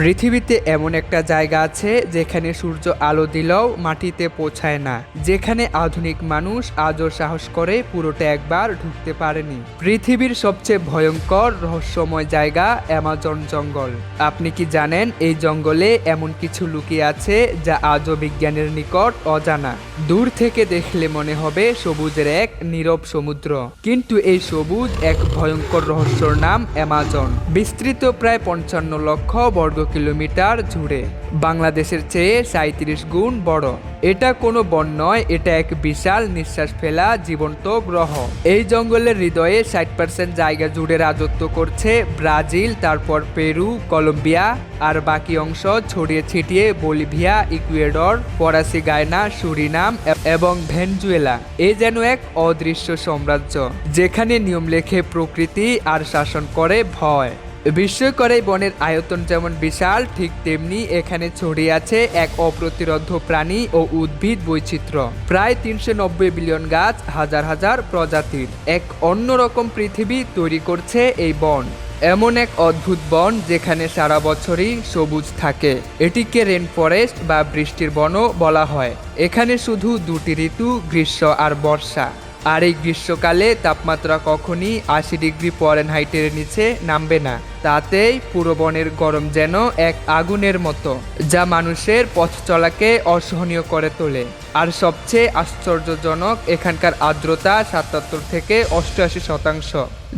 পৃথিবীতে এমন একটা জায়গা আছে যেখানে সূর্য আলো দিলেও মাটিতে পৌঁছায় না, যেখানে আধুনিক মানুষ আজও সাহস করে পুরোটা একবার ঢুকতে পারেনি। পৃথিবীর সবচেয়ে ভয়ঙ্কর রহস্যময় জায়গা অ্যামাজন জঙ্গল। আপনি কি জানেন এই জঙ্গলে এমন কিছু লুকিয়ে আছে যা আজও বিজ্ঞানের নিকট অজানা? দূর থেকে দেখলে মনে হবে সবুজের এক নীরব সমুদ্র। কিন্তু এই সবুজ এক ভয়ঙ্কর রহস্যর নাম অ্যামাজন। বিস্তৃত প্রায় পঞ্চান্ন লক্ষ বর্গ কিলোমিটার জুড়ে। বাংলাদেশের চেয়ে সাঁত্রিশ গুণ বড়। এটা কোনো বন নয়, এটা এক বিশাল নিঃশ্বাস ফেলা জীবন্ত গ্রহ। এই জঙ্গলের হৃদয়ে ষাট পার্সেন্ট জায়গা জুড়ে রাজত্ব করছে ব্রাজিল, তারপর পেরু, কলম্বিয়া আর বাকি অংশ ছড়িয়ে ছিটিয়ে বলিভিয়া, ইকুয়েডর, ফরাসি গায়না, সুরিনাম এবং ভেনজুয়েলা। এ যেন এক অদৃশ্য সাম্রাজ্য, যেখানে নিয়ম লেখে প্রকৃতি আর শাসন করে ভয়। বিস্ময়কর বনের আয়তন যেমন বিশাল, ঠিক তেমনি এখানে ছড়িয়ে আছে এক অপ্রতিরোধ প্রাণী ও উদ্ভিদ বৈচিত্র্য। প্রায় তিনশো নব্বই বিলিয়ন গাছ হাজার হাজার প্রজাতির এক অন্যরকম পৃথিবী তৈরি করছে এই বন। এমন এক অদ্ভুত বন যেখানে সারা বছরই সবুজ থাকে। এটিকে রেন ফরেস্ট বা বৃষ্টির বনও বলা হয়। এখানে শুধু দুটি ঋতু, গ্রীষ্ম আর বর্ষা। আর এই গ্রীষ্মকালে তাপমাত্রা কখনই আশি ডিগ্রি হাইটের নিচে নামবে না। তাতেই পুরো বনের গরম যেন এক আগুনের মতো, যা মানুষের পথ চলাকে অসহনীয় করে তোলে। আর সবচেয়ে আশ্চর্যজনক এখানকার আর্দ্রতা সাতাত্তর থেকে অষ্টআশি শতাংশ,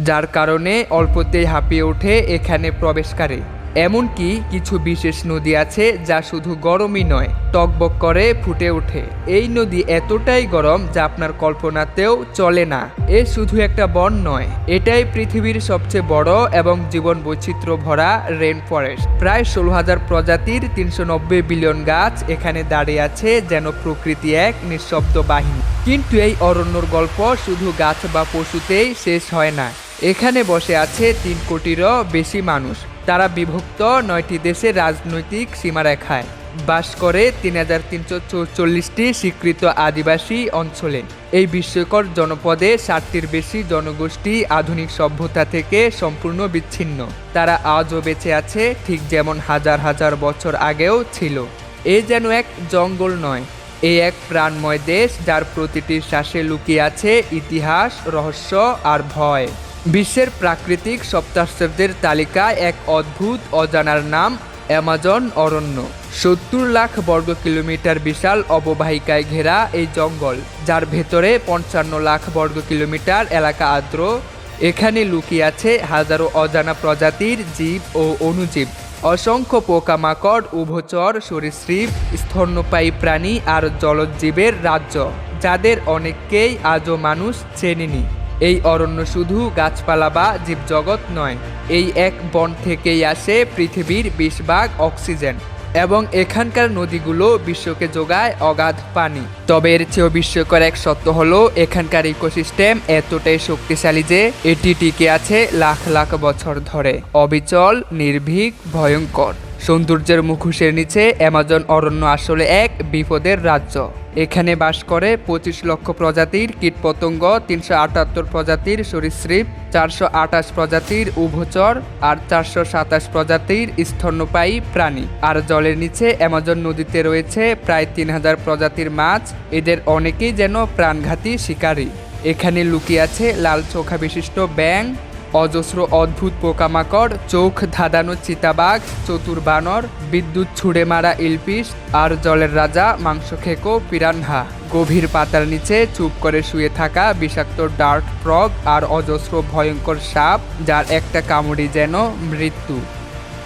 যার কারণে অল্পতেই হাঁপিয়ে ওঠে এখানে প্রবেশকারী। এমনকি কিছু বিশেষ নদী আছে যা শুধু গরমই নয়, টকবক করে ফুটে ওঠে। এই নদী এতটাই গরম যা আপনার কল্পনাতেও চলে না। এ শুধু একটা বন নয়, এটাই পৃথিবীর সবচেয়ে বড় এবং জীবন বৈচিত্র্য ভরা রেন ফরেস্ট প্রায় ষোলো হাজার প্রজাতির তিনশো নব্বই বিলিয়ন গাছ এখানে দাঁড়িয়ে আছে যেন প্রকৃতি এক নিঃশব্দ বাহিনী। কিন্তু এই অরণ্যর গল্প শুধু গাছ বা পশুতেই শেষ হয় না। এখানে বসে আছে তিন কোটিরও বেশি মানুষ। তারা বিভক্ত নয়টি দেশের রাজনৈতিক সীমারেখায় বাস করে তিন হাজার তিনশো চৌচল্লিশটি স্বীকৃত আদিবাসী অঞ্চলে। এই বিস্ময়কর জনপদে ষাটটির বেশি জনগোষ্ঠী আধুনিক সভ্যতা থেকে সম্পূর্ণ বিচ্ছিন্ন। তারা আজও বেঁচে আছে, ঠিক যেমন হাজার হাজার বছর আগেও ছিল। এ যেন এক জঙ্গল নয় এই এক প্রাণময় দেশ যার প্রতিটি শ্বাসে লুকিয়ে আছে ইতিহাস, রহস্য আর ভয়। বিশ্বের প্রাকৃতিক সপ্তাশ্চর্যের তালিকায় এক অদ্ভুত, অজানার নাম, অ্যামাজন অরণ্য। সত্তর লাখ বর্গ কিলোমিটার বিশাল অববাহিকায় ঘেরা এই জঙ্গল, যার ভেতরে পঞ্চান্ন লাখ বর্গ কিলোমিটার এলাকা আর্দ্র। এখানে লুকিয়ে আছে হাজারো অজানা প্রজাতির জীব ও অণুজীব অসংখ্য পোকামাকড়, উভচর, সরীসৃপ, স্তন্যপায়ী প্রাণী আর জলজীবের রাজ্য, যাদের অনেককেই আজও মানুষ চেনেনি। এই অরণ্য শুধু গাছপালা বা জীবজগৎ নয়, এই এক বন থেকেই আসে পৃথিবীর বিশ ভাগ অক্সিজেন এবং এখানকার নদীগুলো বিশ্বকে যোগায় অগাধ পানি। তবে এর চেয়েও বিস্ময়কর এক সত্য হলো, এখানকার ইকোসিস্টেম এতটাই শক্তিশালী যে এটি টিকে আছে লাখ লাখ বছর ধরে। অবিচল, নির্ভীক, ভয়ঙ্কর। সৌন্দর্যের মুখোশের নিচে অ্যামাজন অরণ্য আসলে এক বিপদের রাজ্য। এখানে বাস করে পঁচিশ লক্ষ প্রজাতির কীটপতঙ্গ, তিনশো আটাত্তর প্রজাতির সরীসৃপ, চারশো আঠাশ প্রজাতির উভচর আর চারশো সাতাশ প্রজাতির স্তন্যপায়ী প্রাণী। আর জলের নিচে অ্যামাজন নদীতে রয়েছে প্রায় তিন হাজার প্রজাতির মাছ, এদের অনেকেই যেন প্রাণঘাতী শিকারী। এখানে লুকিয়ে আছে লাল চোখা বিশিষ্ট ব্যাং অজস্র অদ্ভুত পোকামাকড়, চোখ ধাঁধানো চিতাবাঘ, চতুর বানর, বিদ্যুৎ ছুঁড়ে মারা ইলপিস, আর জলের রাজা, মাংস খেকো, পিরানহা। গভীর পাতার নিচে চুপ করে শুয়ে থাকা বিষাক্ত ডার্ক ফ্রগ আর অজস্র ভয়ঙ্কর সাপ, যার একটা কামড়ি যেন মৃত্যু।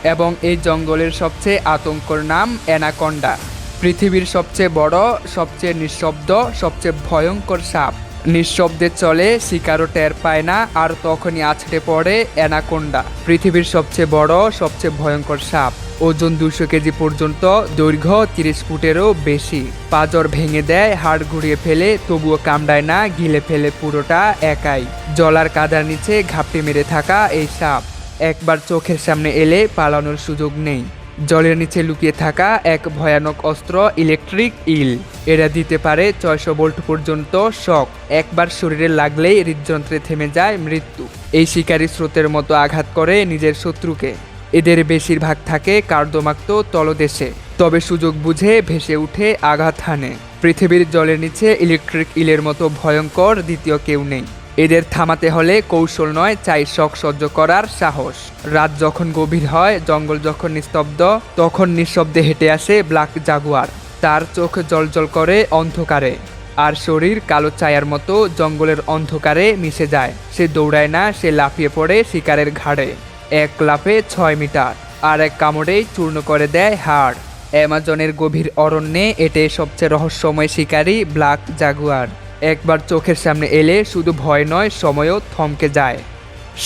এবং এই জঙ্গলের সবচেয়ে আতঙ্কর নাম অ্যানাকন্ডা। পৃথিবীর সবচেয়ে বড়, সবচেয়ে নিঃশব্দ, সবচেয়ে ভয়ঙ্কর সাপ। নিঃশব্দে চলে, শিকারও টের পায় না, আর তখনই আছড়ে পড়ে অ্যানাকোন্ডা। পৃথিবীর সবচেয়ে বড়, সবচেয়ে ভয়ঙ্কর সাপ। ওজন দুশো কেজি পর্যন্ত, দৈর্ঘ্য তিরিশ ফুটেরও বেশি। পাজর ভেঙে দেয়, হাড় ঘুরিয়ে ফেলে, তবুও কামড়ায় না, গিলে ফেলে পুরোটা একাই। জলার কাদার নিচে ঘাপটি মেরে থাকা এই সাপ। একবার চোখের সামনে এলে পালানোর সুযোগ নেই। জলের নিচে লুকিয়ে থাকা এক ভয়ানক অস্ত্র, ইলেকট্রিক ইল। এরা দিতে পারে ছয়শো ভোল্ট পর্যন্ত শক। একবার শরীরে লাগলেই হৃদযন্ত্রে থেমে যায় মৃত্যু। এই শিকারী স্রোতের মতো আঘাত করে নিজের শত্রুকে। এদের বেশিরভাগ থাকে কার্দমাক্ত তলদেশে। তবে সুযোগ বুঝে ভেসে উঠে আঘাত হানে। পৃথিবীর জলের নিচে ইলেকট্রিক ইলের মতো ভয়ঙ্কর দ্বিতীয় কেউ নেই। এদের থামাতে হলে কৌশল নয়, চাই শখ সহ্য করার সাহস। রাত যখন গভীর হয়, জঙ্গল যখন নিস্তব্ধ, তখন নিঃশব্দে হেঁটে আসে ব্ল্যাক জাগুয়ার। তার চোখ জলজল করে অন্ধকারে। আর শরীর কালো ছায়ার মতো, জঙ্গলের অন্ধকারে মিশে যায়। সে দৌড়ায় না, সে লাফিয়ে পড়ে শিকারের ঘাড়ে। এক লাফে ছয় মিটার, আর এক কামড়েই চূর্ণ করে দেয় হাড়। অ্যামাজনের গভীর অরণ্যে এটে সবচেয়ে রহস্যময় শিকারী ব্ল্যাক জাগুয়ার। একবার চোখের সামনে এলে শুধু ভয় নয়, সময়ও থমকে যায়।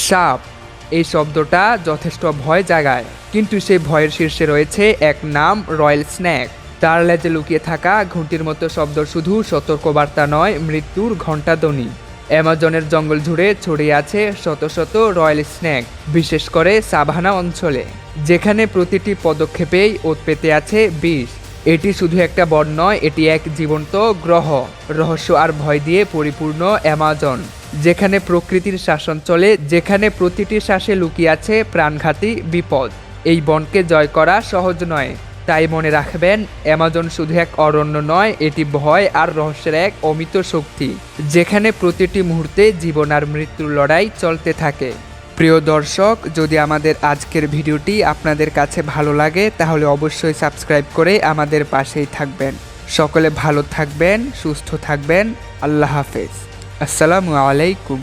সাপ, এই শব্দটা যথেষ্ট ভয় জাগায়, কিন্তু সেই ভয়ের শীর্ষে রয়েছে এক নাম, রয়্যাল স্ন্যাক। তার লেজে লুকিয়ে থাকা ঘুঁটির মতো শব্দ শুধু সতর্কবার্তা নয়, মৃত্যুর ঘণ্টাধ্বনি। অ্যামাজনের জঙ্গল জুড়ে ছড়িয়ে আছে শত শত রয়্যাল স্ন্যাক, বিশেষ করে সাভানা অঞ্চলে। যেখানে প্রতিটি পদক্ষেপেই ওত পেতে আছে বিষ। এটি শুধু একটা বন নয়, এটি এক জীবন্ত গ্রহ। রহস্য আর ভয় দিয়ে পরিপূর্ণ অ্যামাজন, যেখানে প্রকৃতির শাসন চলে, যেখানে প্রতিটি শ্বাসে লুকিয়ে আছে প্রাণঘাতী বিপদ। এই বনকে জয় করা সহজ নয়, তাই মনে রাখবেন, অ্যামাজন শুধু এক অরণ্য নয়, এটি ভয় আর রহস্যের এক অমিত শক্তি, যেখানে প্রতিটি মুহূর্তে জীবন আর মৃত্যুর লড়াই চলতে থাকে। প্রিয় দর্শক, যদি আমাদের আজকের ভিডিওটি আপনাদের কাছে ভালো লাগে, তাহলে অবশ্যই সাবস্ক্রাইব করে আমাদের পাশেই থাকবেন। সকলে ভালো থাকবেন, সুস্থ থাকবেন। আল্লাহ হাফেজ। আসসালামু আলাইকুম।